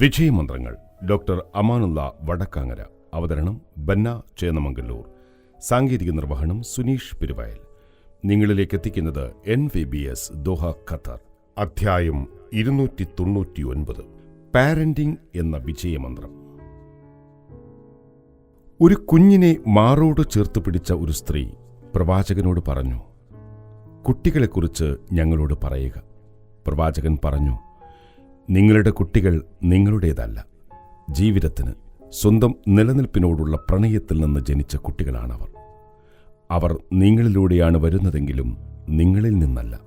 വിജയമന്ത്രങ്ങൾ doctor Amanullah Vadakkangara അവതരണം ബന്ന ചേന്നമംഗല്ലൂർ സാങ്കേതിക നിർവഹണം സുനീഷ് പെരുവയൽ. നിങ്ങളിലേക്ക് എത്തിക്കുന്നത് N V B S Doha Qatar. അധ്യായം ഇരുന്നൂറ്റി തൊണ്ണൂറ്റി ഒൻപത് പാരന്റിംഗ് എന്ന വിജയമന്ത്രം. ഒരു കുഞ്ഞിനെ മാറോട് ചേർത്ത് പിടിച്ച ഒരു സ്ത്രീ പ്രവാചകനോട് പറഞ്ഞു കുട്ടികളെക്കുറിച്ച് ഞങ്ങളോട് പറയുക. പ്രവാചകൻ പറഞ്ഞു നിങ്ങളുടെ കുട്ടികൾ നിങ്ങളുടേതല്ല. ജീവിതത്തിന് സ്വന്തം നിലനിൽപ്പിനോടുള്ള പ്രണയത്തിൽ നിന്ന് ജനിച്ച കുട്ടികളാണവർ. അവർ നിങ്ങളിലൂടെയാണ് വരുന്നതെങ്കിലും നിങ്ങളിൽ നിന്നല്ല.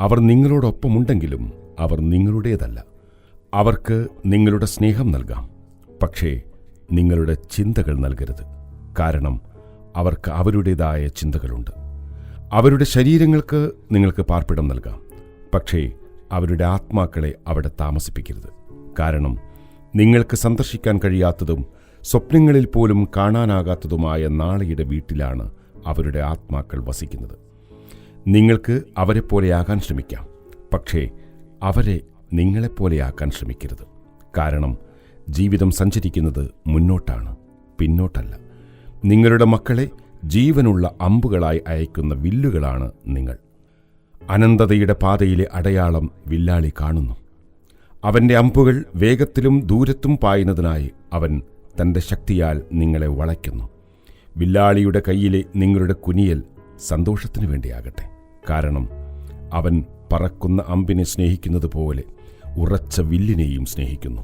അവർ നിങ്ങളോടൊപ്പമുണ്ടെങ്കിലും അവർ നിങ്ങളുടേതല്ല. അവർക്ക് നിങ്ങളുടെ സ്നേഹം നൽകാം. പക്ഷേ നിങ്ങളുടെ ചിന്തകൾ നൽകരുത്. കാരണം അവർക്ക് അവരുടേതായ ചിന്തകളുണ്ട്. അവരുടെ ശരീരങ്ങൾക്ക് നിങ്ങൾക്ക് പാർപ്പിടം നൽകാം. പക്ഷേ അവരുടെ ആത്മാക്കളെ അവിടെ താമസിപ്പിക്കരുത്. കാരണം നിങ്ങൾക്ക് സന്ദർശിക്കാൻ കഴിയാത്തതും സ്വപ്നങ്ങളിൽ പോലും കാണാനാകാത്തതുമായ നാളെയുടെ വീട്ടിലാണ് അവരുടെ ആത്മാക്കൾ വസിക്കുന്നത്. നിങ്ങൾക്ക് അവരെപ്പോലെയാകാൻ ശ്രമിക്കാം. പക്ഷേ അവരെ നിങ്ങളെപ്പോലെയാക്കാൻ ശ്രമിക്കരുത്. കാരണം ജീവിതം സഞ്ചരിക്കുന്നത് മുന്നോട്ടാണ് പിന്നോട്ടല്ല. നിങ്ങളുടെ മക്കളെ ജീവനുള്ള അമ്പുകളായി അയക്കുന്ന വില്ലുകളാണ് നിങ്ങൾ. അനന്തതയുടെ പാതയിലെ അടയാളം വില്ലാളി കാണുന്നു. അവന്റെ അമ്പുകൾ വേഗത്തിലും ദൂരത്തും പായുന്നതിനായി അവൻ തന്റെ ശക്തിയാൽ നിങ്ങളെ വളയ്ക്കുന്നു. വില്ലാളിയുടെ കയ്യിലെ നിങ്ങളുടെ കുനിയൽ സന്തോഷത്തിനു വേണ്ടിയാകട്ടെ. കാരണം അവൻ പറക്കുന്ന അമ്പിനെ സ്നേഹിക്കുന്നത് പോലെ ഉറച്ച വില്ലിനെയും സ്നേഹിക്കുന്നു.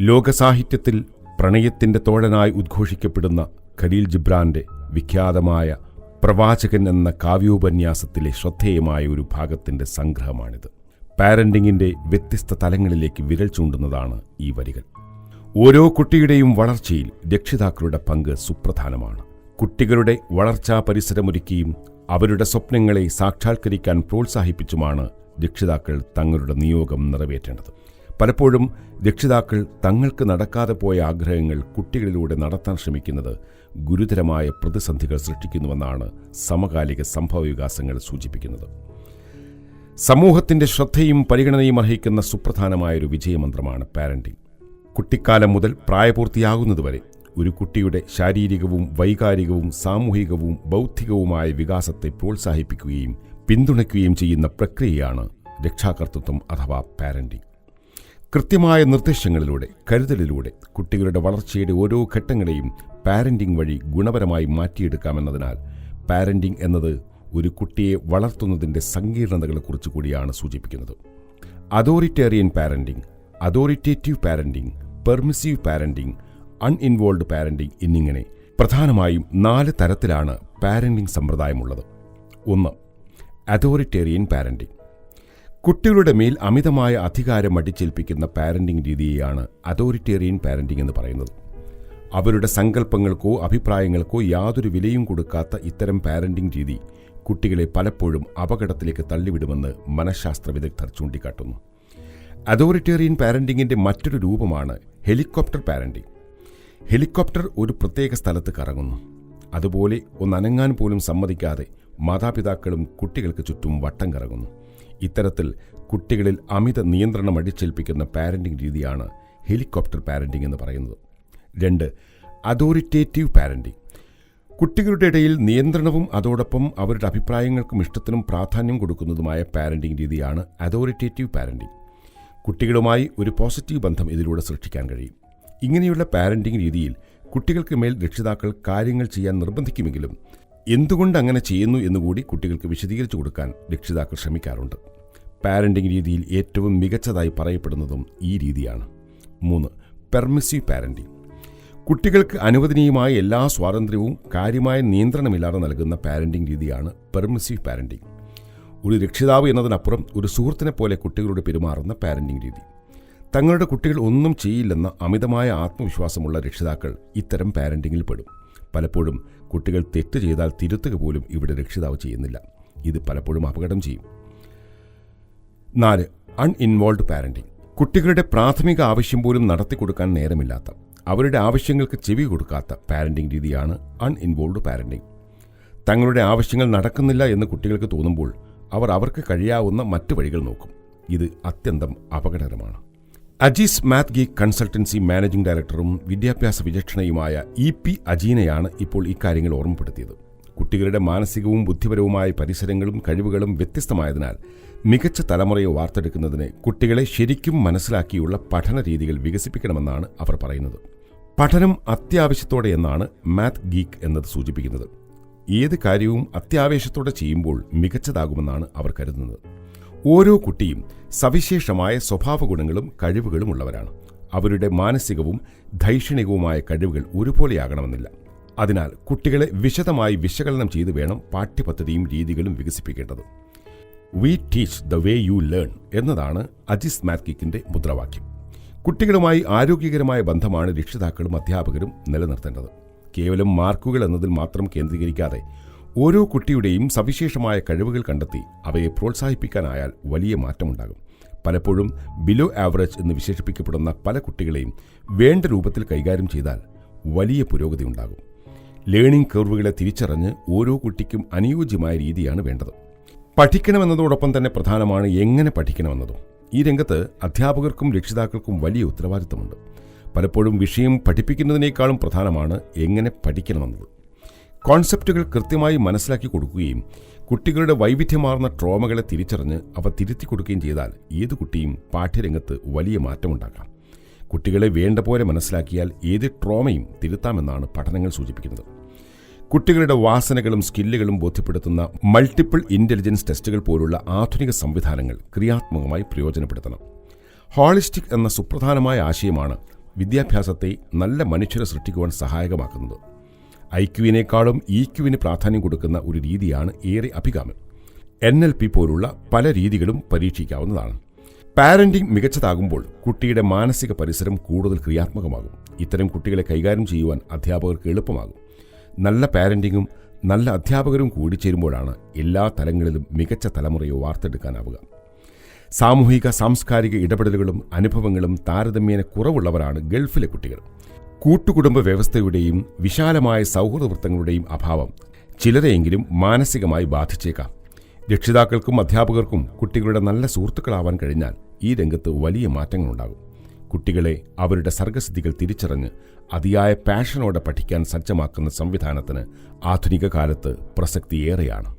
ലോകസാഹിത്യത്തിൽ പ്രണയത്തിന്റെ തോഴനായി ഉദ്ഘോഷിക്കപ്പെടുന്ന ഖലീൽ ജിബ്രാന്റെ വിഖ്യാതമായ പ്രവാചകൻ എന്ന കാവ്യോപന്യാസത്തിലെ ശ്രദ്ധേയമായ ഒരു ഭാഗത്തിന്റെ സംഗ്രഹമാണിത്. പാരന്റിങ്ങിന്റെ വ്യത്യസ്ത തലങ്ങളിലേക്ക് വിരൽ ചൂണ്ടുന്നതാണ് ഈ വരികൾ. ഓരോ കുട്ടിയുടെയും വളർച്ചയിൽ രക്ഷിതാക്കളുടെ പങ്ക് സുപ്രധാനമാണ്. കുട്ടികളുടെ വളർച്ചാ പരിസരമൊരുക്കിയും അവരുടെ സ്വപ്നങ്ങളെ സാക്ഷാത്കരിക്കാൻ പ്രോത്സാഹിപ്പിച്ചുമാണ് രക്ഷിതാക്കൾ തങ്ങളുടെ നിയോഗം നിറവേറ്റേണ്ടത്. പലപ്പോഴും രക്ഷിതാക്കൾ തങ്ങൾക്ക് നടക്കാതെ പോയ ആഗ്രഹങ്ങൾ കുട്ടികളിലൂടെ നടത്താൻ ശ്രമിക്കുന്നത് ഗുരുതരമായ പ്രതിസന്ധികൾ സൃഷ്ടിക്കുന്നുവെന്നാണ് സമകാലിക സംഭവവികാസങ്ങൾ സൂചിപ്പിക്കുന്നത്. സമൂഹത്തിന്റെ ശ്രദ്ധയും പരിഗണനയും അർഹിക്കുന്ന സുപ്രധാനമായൊരു വിജയമന്ത്രമാണ് പാരന്റിംഗ് കുട്ടിക്കാലം മുതൽ പ്രായപൂർത്തിയാകുന്നതുവരെ ഒരു കുട്ടിയുടെ ശാരീരികവും വൈകാരികവും സാമൂഹികവും ബൗദ്ധികവുമായ വികാസത്തെ പ്രോത്സാഹിപ്പിക്കുകയും പിന്തുണയ്ക്കുകയും ചെയ്യുന്ന പ്രക്രിയയാണ് രക്ഷാകർത്തൃത്വം അഥവാ പാരന്റിംഗ് കൃത്യമായ നിർദ്ദേശങ്ങളിലൂടെ കരുതലിലൂടെ കുട്ടികളുടെ വളർച്ചയുടെ ഓരോ ഘട്ടങ്ങളെയും പാരന്റിംഗ് വഴി ഗുണപരമായി മാറ്റിയെടുക്കാമെന്നതിനാൽ പാരന്റിംഗ് എന്നത് ഒരു കുട്ടിയെ വളർത്തുന്നതിന്റെ സങ്കീർണതകളെക്കുറിച്ച് കൂടിയാണ് സൂചിപ്പിക്കുന്നത്. Authoritarian parenting authoritative parenting permissive parenting uninvolved parenting എന്നിങ്ങനെ പ്രധാനമായും നാല് തരത്തിലാണ് പാരന്റിംഗ് സമ്പ്രദായമുള്ളത്. ഒന്ന് അതോറിറ്റേറിയൻ പാരന്റിംഗ്. കുട്ടികളുടെ മേൽ അമിതമായ അധികാരം അടിച്ചേൽപ്പിക്കുന്ന പാരന്റിംഗ് രീതിയെയാണ് അതോറിറ്റേറിയൻ പാരന്റിംഗ് എന്ന് പറയുന്നത്. അവരുടെ സങ്കല്പങ്ങൾക്കോ അഭിപ്രായങ്ങൾക്കോ യാതൊരു വിലയും കൊടുക്കാത്ത ഇത്തരം പാരന്റിംഗ് രീതി കുട്ടികളെ പലപ്പോഴും അപകടത്തിലേക്ക് തള്ളിവിടുമെന്ന് മനഃശാസ്ത്ര വിദഗ്ധർ ചൂണ്ടിക്കാട്ടുന്നു അതോറിറ്റേറിയൻ പാരന്റിങ്ങിന്റെ മറ്റൊരു രൂപമാണ് ഹെലികോപ്റ്റർ പാരന്റിംഗ് ഹെലികോപ്റ്റർ ഒരു പ്രത്യേക സ്ഥലത്ത് കറങ്ങുന്നു. അതുപോലെ ഒന്നനങ്ങാൻ പോലും സമ്മതിക്കാതെ മാതാപിതാക്കളും കുട്ടികൾക്ക് ചുറ്റും വട്ടം കറങ്ങുന്നു. ഇത്തരത്തിൽ കുട്ടികളിൽ അമിത നിയന്ത്രണം അടിച്ചേൽപ്പിക്കുന്ന പാരന്റിംഗ് രീതിയാണ് ഹെലികോപ്റ്റർ പാരന്റിംഗ് എന്ന് പറയുന്നത്. രണ്ട് അതോറിറ്റേറ്റീവ് പാരന്റിംഗ്. കുട്ടികളുടെ ഇടയിൽ നിയന്ത്രണവും അതോടൊപ്പം അവരുടെ അഭിപ്രായങ്ങൾക്കും ഇഷ്ടത്തിനും പ്രാധാന്യം കൊടുക്കുന്നതുമായ പാരന്റിംഗ് രീതിയാണ് അതോറിറ്റേറ്റീവ് പാരന്റിംഗ്. കുട്ടികളുമായി ഒരു പോസിറ്റീവ് ബന്ധം ഇതിലൂടെ സൃഷ്ടിക്കാൻ കഴിയും. ഇങ്ങനെയുള്ള പാരന്റിംഗ് രീതിയിൽ കുട്ടികൾക്ക് മേൽ രക്ഷിതാക്കൾ കാര്യങ്ങൾ ചെയ്യാൻ നിർബന്ധിക്കുമെങ്കിലും എന്തുകൊണ്ട് അങ്ങനെ ചെയ്യുന്നു എന്നുകൂടി കുട്ടികൾക്ക് വിശദീകരിച്ചു കൊടുക്കാൻ രക്ഷിതാക്കൾ ശ്രമിക്കാറുണ്ട്. പാരന്റിംഗ് രീതിയിൽ ഏറ്റവും മികച്ചതായി പറയപ്പെടുന്നതും ഈ രീതിയാണ്. മൂന്ന് പെർമിസീവ് പാരന്റിംഗ്. കുട്ടികൾക്ക് അനുവദനീയമായ എല്ലാ സ്വാതന്ത്ര്യവും കാര്യമായ നിയന്ത്രണമില്ലാതെ നൽകുന്ന പാരന്റിംഗ് രീതിയാണ് പെർമിസീവ് പാരന്റിംഗ്. ഒരു രക്ഷിതാവ് എന്നതിനപ്പുറം ഒരു സുഹൃത്തിനെ പോലെ കുട്ടികളോട് പെരുമാറുന്ന പാരന്റിംഗ് രീതി. തങ്ങളുടെ കുട്ടികൾ ഒന്നും ചെയ്യില്ലെന്ന അമിതമായ ആത്മവിശ്വാസമുള്ള രക്ഷിതാക്കൾ ഇത്തരം പാരന്റിങ്ങിൽ പെടും. പലപ്പോഴും കുട്ടികൾ തെറ്റ് ചെയ്താൽ തിരുത്തുക പോലും ഇവിടെ രക്ഷിതാവ് ചെയ്യുന്നില്ല. ഇത് പലപ്പോഴും അപകടം ചെയ്യും. നാല് അൺഇൻവോൾവ് പാരന്റിംഗ് കുട്ടികളുടെ പ്രാഥമിക ആവശ്യം പോലും നടത്തിക്കൊടുക്കാൻ നേരമില്ലാത്ത അവരുടെ ആവശ്യങ്ങൾക്ക് ചെവി കൊടുക്കാത്ത പാരന്റിംഗ് രീതിയാണ് അൺഇൻവോൾവ് പാരന്റിംഗ് തങ്ങളുടെ ആവശ്യങ്ങൾ നടക്കുന്നില്ല എന്ന് കുട്ടികൾക്ക് തോന്നുമ്പോൾ അവർ അവർക്ക് കഴിയാവുന്ന മറ്റു വഴികൾ നോക്കും. ഇത് അത്യന്തം അപകടകരമാണ്. അജീസ് മാത് ഗീക്ക് കൺസൾട്ടൻസി മാനേജിംഗ് ഡയറക്ടറും വിദ്യാഭ്യാസ വിചക്ഷണയുമായ ഇ പി അജീനയാണ് ഇപ്പോൾ ഇക്കാര്യങ്ങൾ ഓർമ്മപ്പെടുത്തിയത്. കുട്ടികളുടെ മാനസികവും ബുദ്ധിപരവുമായ പരിസരങ്ങളും കഴിവുകളും വ്യത്യസ്തമായതിനാൽ മികച്ച തലമുറയെ വാർത്തെടുക്കുന്നതിന് കുട്ടികളെ ശരിക്കും മനസ്സിലാക്കിയുള്ള പഠന രീതികൾ വികസിപ്പിക്കണമെന്നാണ് അവർ പറയുന്നത്. പഠനം അത്യാവശ്യത്തോടെ എന്നാണ് മാത് ഗീക്ക് എന്നത് സൂചിപ്പിക്കുന്നത്. ഏത് കാര്യവും അത്യാവേശത്തോടെ ചെയ്യുമ്പോൾ മികച്ചതാകുമെന്നാണ് അവർ കരുതുന്നത്. ഓരോ കുട്ടിയും സവിശേഷമായ സ്വഭാവ ഗുണങ്ങളും കഴിവുകളും ഉള്ളവരാണ്. അവരുടെ മാനസികവും ധൈഷണികവുമായ കഴിവുകൾ ഒരുപോലെയാകണമെന്നില്ല. അതിനാൽ കുട്ടികളെ വിശദമായി വിശകലനം ചെയ്ത് വേണം പാഠ്യപദ്ധതിയും രീതികളും വികസിപ്പിക്കേണ്ടത്. We teach the way you learn എന്നതാണ് അജിസ് മാത്കിക്കിന്റെ മുദ്രാവാക്യം. കുട്ടികളുമായി ആരോഗ്യകരമായ ബന്ധമാണ് രക്ഷിതാക്കളും അധ്യാപകരും നിലനിർത്തേണ്ടത്. കേവലം മാർക്കുകൾ എന്നതിൽ മാത്രം കേന്ദ്രീകരിക്കാതെ ഓരോ കുട്ടിയുടെയും സവിശേഷമായ കഴിവുകൾ കണ്ടെത്തി അവയെ പ്രോത്സാഹിപ്പിക്കാനായാൽ വലിയ മാറ്റമുണ്ടാകും. പലപ്പോഴും ബിലോ ആവറേജ് എന്ന് വിശേഷിപ്പിക്കപ്പെടുന്ന പല കുട്ടികളെയും വേണ്ട രൂപത്തിൽ കൈകാര്യം ചെയ്താൽ വലിയ പുരോഗതി ഉണ്ടാകും. ലേണിംഗ് കർവുകളെ തിരിച്ചറിഞ്ഞ് ഓരോ കുട്ടിക്കും അനുയോജ്യമായ രീതിയാണ് വേണ്ടത്. പഠിക്കണമെന്നതോടൊപ്പം തന്നെ പ്രധാനമാണ് എങ്ങനെ പഠിക്കണമെന്നതും. ഈ രംഗത്ത് അധ്യാപകർക്കും രക്ഷിതാക്കൾക്കും വലിയ ഉത്തരവാദിത്തമുണ്ട് പലപ്പോഴും വിഷയം പഠിപ്പിക്കുന്നതിനേക്കാളും പ്രധാനമാണ് എങ്ങനെ പഠിക്കണമെന്നത്. കോൺസെപ്റ്റുകൾ കൃത്യമായി മനസ്സിലാക്കി കൊടുക്കുകയും കുട്ടികളുടെ വൈവിധ്യമാർന്ന ട്രോമകളെ തിരിച്ചറിഞ്ഞ് അവ തിരുത്തി കൊടുക്കുകയും ചെയ്താൽ ഏത് കുട്ടിയും പാഠ്യരംഗത്ത് വലിയ മാറ്റമുണ്ടാക്കാം. കുട്ടികളെ വേണ്ട പോലെ മനസ്സിലാക്കിയാൽ ഏത് ട്രോമയും തിരുത്താമെന്നാണ് പഠനങ്ങൾ സൂചിപ്പിക്കുന്നത്. കുട്ടികളുടെ വാസനകളും സ്കില്ലുകളും ബോധ്യപ്പെടുത്തുന്ന മൾട്ടിപ്പിൾ ഇന്റലിജൻസ് ടെസ്റ്റുകൾ പോലുള്ള ആധുനിക സംവിധാനങ്ങൾ ക്രിയാത്മകമായി പ്രയോജനപ്പെടുത്തണം. ഹോളിസ്റ്റിക് എന്ന സുപ്രധാനമായ ആശയമാണ് വിദ്യാഭ്യാസത്തെ നല്ല മനുഷ്യരെ സൃഷ്ടിക്കുവാൻ സഹായകമാക്കുന്നത്. ഐ ക്യുവിനേക്കാളും ഇ ക്യുവിന് പ്രാധാന്യം കൊടുക്കുന്ന ഒരു രീതിയാണ് ഏറെ അഭികാമ്യം. എൻ എൽ പി പോലുള്ള പല രീതികളും പരീക്ഷിക്കാവുന്നതാണ്. പാരന്റിംഗ് മികച്ചതാകുമ്പോൾ കുട്ടിയുടെ മാനസിക പരിസരം കൂടുതൽ ക്രിയാത്മകമാകും. ഇത്തരം കുട്ടികളെ കൈകാര്യം ചെയ്യുവാൻ അധ്യാപകർക്ക് എളുപ്പമാകും. നല്ല പാരന്റിങ്ങും നല്ല അധ്യാപകരും കൂടിച്ചേരുമ്പോഴാണ് എല്ലാ തലങ്ങളിലും മികച്ച തലമുറയെ വാർത്തെടുക്കാനാവുക. സാമൂഹിക സാംസ്കാരിക ഇടപെടലുകളും അനുഭവങ്ങളും താരതമ്യേന കുറവുള്ളവരാണ് ഗൾഫിലെ കുട്ടികൾ. കൂട്ടുകുടുംബ വ്യവസ്ഥയുടെയും വിശാലമായ സൗഹൃദവൃത്തങ്ങളുടെയും അഭാവം ചിലരെയെങ്കിലും മാനസികമായി ബാധിച്ചേക്കാം. രക്ഷിതാക്കൾക്കും അധ്യാപകർക്കും കുട്ടികളുടെ നല്ല സുഹൃത്തുക്കളാവാൻ കഴിഞ്ഞാൽ ഈ രംഗത്ത് വലിയ മാറ്റങ്ങളുണ്ടാകും. കുട്ടികളെ അവരുടെ സർഗസിദ്ധികൾ തിരിച്ചറിഞ്ഞ് അതിയായ പാഷനോടെ പഠിക്കാൻ സജ്ജമാക്കുന്ന സംവിധാനത്തിന് ആധുനിക കാലത്ത് പ്രസക്തിയേറെയാണ്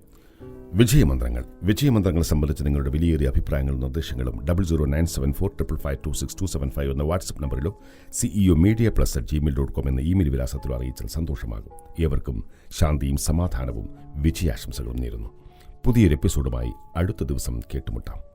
വിജയമന്ത്രങ്ങൾ. വിജയമന്ത്രങ്ങൾ സംബന്ധിച്ച് നിങ്ങളുടെ വിലയേറിയ അഭിപ്രായങ്ങളും നിർദ്ദേശങ്ങളും double zero nine seven four triple five two six two seven five എന്ന WhatsApp നമ്പറിലോ CEO media plus at Gmail dot com എന്ന ഇമെയിൽ വിലാസത്തിലോ അറിയിച്ചാൽ സന്തോഷമാകും. ഏവർക്കും ശാന്തിയും സമാധാനവും വിജയാശംസകളും നേരുന്നു. പുതിയൊരു എപ്പിസോഡുമായി അടുത്ത ദിവസം കേട്ടുമുട്ടാം.